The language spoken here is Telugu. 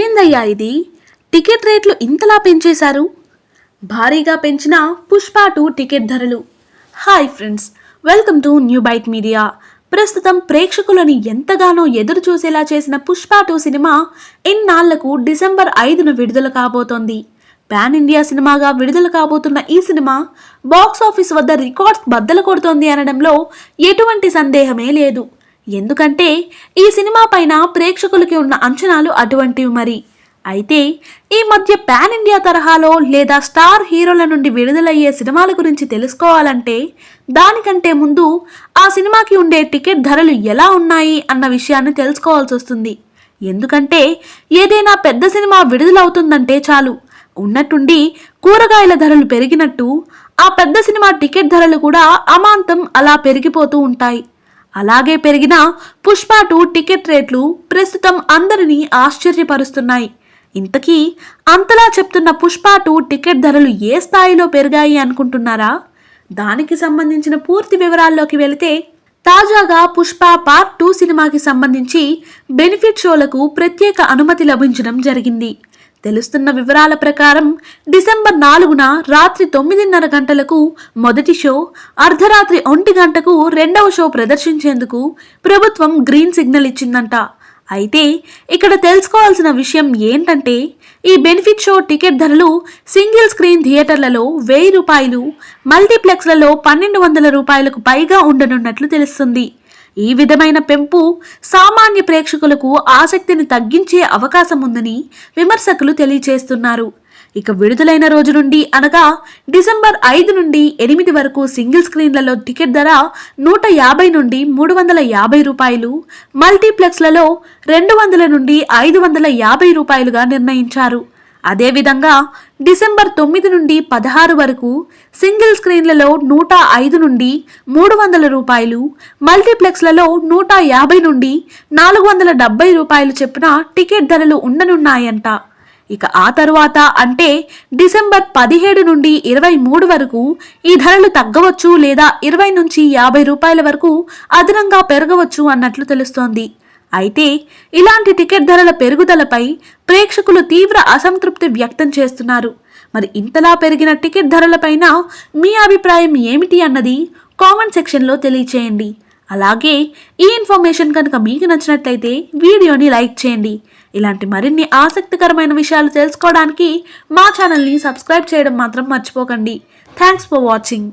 ఏందయ్యా ఇది? టికెట్ రేట్లు ఇంతలా పెంచేశారు? భారీగా పెంచిన పుష్ప టూ టికెట్ ధరలు. Hi friends welcome to New Byte Media. ప్రస్తుతం ప్రేక్షకులని ఎంతగానో ఎదురు చూసేలా చేసిన పుష్ప టూ సినిమా ఇన్నాళ్ళకు డిసెంబర్ ఐదున విడుదల కాబోతోంది. పాన్ ఇండియా సినిమాగా విడుదల కాబోతున్న ఈ సినిమా బాక్స్ ఆఫీస్ వద్ద రికార్డ్స్ బద్దలు కొడుతోంది అనడంలో ఎటువంటి సందేహమే లేదు. ఎందుకంటే ఈ సినిమా పైన ప్రేక్షకులకి ఉన్న అంచనాలు అటువంటివి మరి. అయితే ఈ మధ్య పాన్ ఇండియా తరహాలో లేదా స్టార్ హీరోల నుండి విడుదలయ్యే సినిమాల గురించి తెలుసుకోవాలంటే దానికంటే ముందు ఆ సినిమాకి ఉండే టికెట్ ధరలు ఎలా ఉన్నాయి అన్న విషయాన్ని తెలుసుకోవాల్సి వస్తుంది. ఎందుకంటే ఏదైనా పెద్ద సినిమా విడుదలవుతుందంటే చాలు. ఉన్నట్టుండి కూరగాయల ధరలు పెరిగినట్టు ఆ పెద్ద సినిమా టికెట్ ధరలు కూడా అమాంతం అలా పెరిగిపోతూ ఉంటాయి. అలాగే పెరిగిన పుష్ప టూ టికెట్ రేట్లు ప్రస్తుతం అందరినీ ఆశ్చర్యపరుస్తున్నాయి. ఇంతకీ అంతలా చెప్తున్న పుష్ప టూ టికెట్ ధరలు ఏ స్థాయిలో పెరిగాయి అనుకుంటున్నారా? దానికి సంబంధించిన పూర్తి వివరాల్లోకి వెళితే తాజాగా పుష్ప పార్ట్ టూ సినిమాకి సంబంధించి బెనిఫిట్ షోలకు ప్రత్యేక అనుమతి లభించడం జరిగింది. తెలుస్తున్న వివరాల ప్రకారం డిసెంబర్ నాలుగున రాత్రి తొమ్మిదిన్నర గంటలకు మొదటి షో అర్ధరాత్రి ఒంటి గంటకు రెండవ షో ప్రదర్శించేందుకు ప్రభుత్వం గ్రీన్ సిగ్నల్ ఇచ్చిందంట. అయితే ఇక్కడ తెలుసుకోవాల్సిన విషయం ఏంటంటే ఈ బెనిఫిట్ షో టికెట్ ధరలు సింగిల్ స్క్రీన్ థియేటర్లలో వెయ్యి రూపాయలు మల్టీప్లెక్స్లలో పన్నెండు వందల రూపాయలకు పైగా ఉండనున్నట్లు తెలుస్తుంది. ఈ విధమైన పెంపు సామాన్య ప్రేక్షకులకు ఆసక్తిని తగ్గించే అవకాశం ఉందని విమర్శకులు తెలియచేస్తున్నారు. ఇక విడుదలైన రోజు నుండి అనగా డిసెంబర్ ఐదు నుండి ఎనిమిది వరకు సింగిల్ స్క్రీన్లలో టికెట్ ధర నూట యాభై నుండి మూడు వందల యాభై రూపాయలు మల్టీప్లెక్స్లలో రెండు వందల నుండి ఐదు వందల యాభై రూపాయలుగా నిర్ణయించారు. అదేవిధంగా డిసెంబర్ తొమ్మిది నుండి పదహారు వరకు సింగిల్ స్క్రీన్లలో నూట ఐదు నుండి మూడు వందల రూపాయలు మల్టీప్లెక్స్లలో నూట యాభై నుండి నాలుగు వందల డెబ్బై రూపాయలు చెప్పున టికెట్ ధరలు ఉండనున్నాయంట. ఇక ఆ తరువాత అంటే డిసెంబర్ పదిహేడు నుండి ఇరవై మూడు వరకు ఈ ధరలు తగ్గవచ్చు లేదా ఇరవై నుంచి యాభై రూపాయల వరకు అదనంగా పెరగవచ్చు అన్నట్లు తెలుస్తోంది. అయితే ఇలాంటి టికెట్ ధరల పెరుగుదలపై ప్రేక్షకులు తీవ్ర అసంతృప్తి వ్యక్తం చేస్తున్నారు. మరి ఇంతలా పెరిగిన టికెట్ ధరలపైన మీ అభిప్రాయం ఏమిటి అన్నది కామెంట్ సెక్షన్లో తెలియచేయండి. అలాగే ఈ ఇన్ఫర్మేషన్ కనుక మీకు నచ్చినట్లయితే వీడియోని లైక్ చేయండి. ఇలాంటి మరిన్ని ఆసక్తికరమైన విషయాలు తెలుసుకోవడానికి మా ఛానల్ని సబ్స్క్రైబ్ చేయడం మాత్రం మర్చిపోకండి. Thanks for watching.